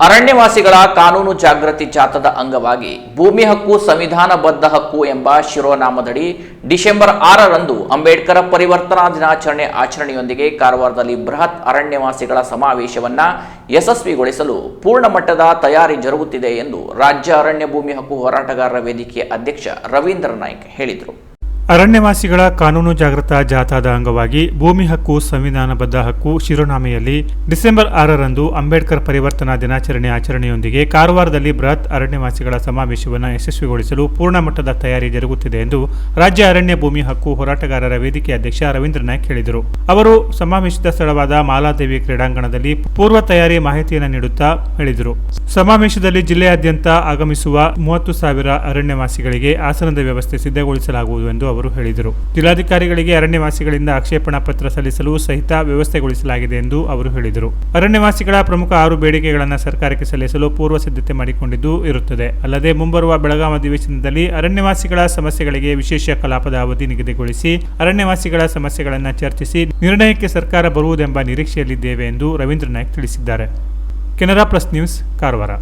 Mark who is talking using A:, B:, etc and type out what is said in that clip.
A: ಅರಣ್ಯವಾಸಿಗಳ ಕಾನೂನು ಜಾಗೃತಿ ಜಾಥಾದ ಅಂಗವಾಗಿ ಭೂಮಿ ಹಕ್ಕು ಸಂವಿಧಾನಬದ್ಧ ಹಕ್ಕು ಎಂಬ ಶಿರೋನಾಮದಡಿ ಡಿಸೆಂಬರ್ ಆರರಂದು ಅಂಬೇಡ್ಕರ್ ಪರಿವರ್ತನಾ ದಿನಾಚರಣೆ ಆಚರಣೆಯೊಂದಿಗೆ ಕಾರವಾರದಲ್ಲಿ ಬೃಹತ್ ಅರಣ್ಯವಾಸಿಗಳ ಸಮಾವೇಶವನ್ನು ಯಶಸ್ವಿಗೊಳಿಸಲು ಪೂರ್ಣ ಮಟ್ಟದ ತಯಾರಿ ಜರುಗುತ್ತಿದೆ ಎಂದು ರಾಜ್ಯ ಅರಣ್ಯ ಭೂಮಿ ಹಕ್ಕು ಹೋರಾಟಗಾರರ ವೇದಿಕೆ ಅಧ್ಯಕ್ಷ ರವೀಂದ್ರ ನಾಯ್ಕ್ ಹೇಳಿದರು.
B: ಅರಣ್ಯವಾಸಿಗಳ ಕಾನೂನು ಜಾಗೃತ ಜಾಥಾದ ಅಂಗವಾಗಿ ಭೂಮಿ ಹಕ್ಕು ಸಂವಿಧಾನಬದ್ಧ ಹಕ್ಕು ಶಿರೋನಾಮೆಯಲ್ಲಿ ಡಿಸೆಂಬರ್ ಆರರಂದು ಅಂಬೇಡ್ಕರ್ ಪರಿವರ್ತನಾ ದಿನಾಚರಣೆ ಆಚರಣೆಯೊಂದಿಗೆ ಕಾರವಾರದಲ್ಲಿ ಬೃಹತ್ ಅರಣ್ಯವಾಸಿಗಳ ಸಮಾವೇಶವನ್ನು ಯಶಸ್ವಿಗೊಳಿಸಲು ಪೂರ್ಣ ಮಟ್ಟದ ತಯಾರಿ ಜರುಗುತ್ತಿದೆ ಎಂದು ರಾಜ್ಯ ಅರಣ್ಯ ಭೂಮಿ ಹಕ್ಕು ಹೋರಾಟಗಾರರ ವೇದಿಕೆ ಅಧ್ಯಕ್ಷ ರವೀಂದ್ರ ನಾಯ್ಕ್ ಹೇಳಿದರು. ಅವರು ಸಮಾವೇಶದ ಸ್ಥಳವಾದ ಮಾಲಾದೇವಿ ಕ್ರೀಡಾಂಗಣದಲ್ಲಿ ಪೂರ್ವ ತಯಾರಿ ಮಾಹಿತಿಯನ್ನು ನೀಡುತ್ತಾ ಹೇಳಿದರು. ಸಮಾವೇಶದಲ್ಲಿ ಜಿಲ್ಲೆಯಾದ್ಯಂತ ಆಗಮಿಸುವ ಮೂವತ್ತು ಸಾವಿರ ಅರಣ್ಯವಾಸಿಗಳಿಗೆ ಆಸನದ ವ್ಯವಸ್ಥೆ ಸಿದ್ಧಗೊಳಿಸಲಾಗುವುದು ಎಂದು ಅವರು ಹೇಳಿದರು. ಜಿಲ್ಲಾಧಿಕಾರಿಗಳಿಗೆ ಅರಣ್ಯವಾಸಿಗಳಿಂದ ಆಕ್ಷೇಪಣಾ ಪತ್ರ ಸಲ್ಲಿಸಲು ಸಹಿತ ವ್ಯವಸ್ಥೆಗೊಳಿಸಲಾಗಿದೆ ಎಂದು ಅವರು ಹೇಳಿದರು. ಅರಣ್ಯವಾಸಿಗಳ ಪ್ರಮುಖ ಆರು ಬೇಡಿಕೆಗಳನ್ನು ಸರ್ಕಾರಕ್ಕೆ ಸಲ್ಲಿಸಲು ಪೂರ್ವ ಸಿದ್ಧತೆ ಮಾಡಿಕೊಂಡಿದ್ದು ಇರುತ್ತದೆ. ಅಲ್ಲದೆ ಮುಂಬರುವ ಬೆಳಗಾವಿ ಅಧಿವೇಶನದಲ್ಲಿ ಅರಣ್ಯವಾಸಿಗಳ ಸಮಸ್ಯೆಗಳಿಗೆ ವಿಶೇಷ ಕಲಾಪದ ಅವಧಿ ನಿಗದಿಗೊಳಿಸಿ ಅರಣ್ಯವಾಸಿಗಳ ಸಮಸ್ಯೆಗಳನ್ನು ಚರ್ಚಿಸಿ ನಿರ್ಣಯಕ್ಕೆ ಸರ್ಕಾರ ಬರುವುದೆಂಬ ನಿರೀಕ್ಷೆಯಲ್ಲಿದ್ದೇವೆ ಎಂದು ರವೀಂದ್ರ ನಾಯ್ಕ ತಿಳಿಸಿದ್ದಾರೆ. Canara plus news, Karwar.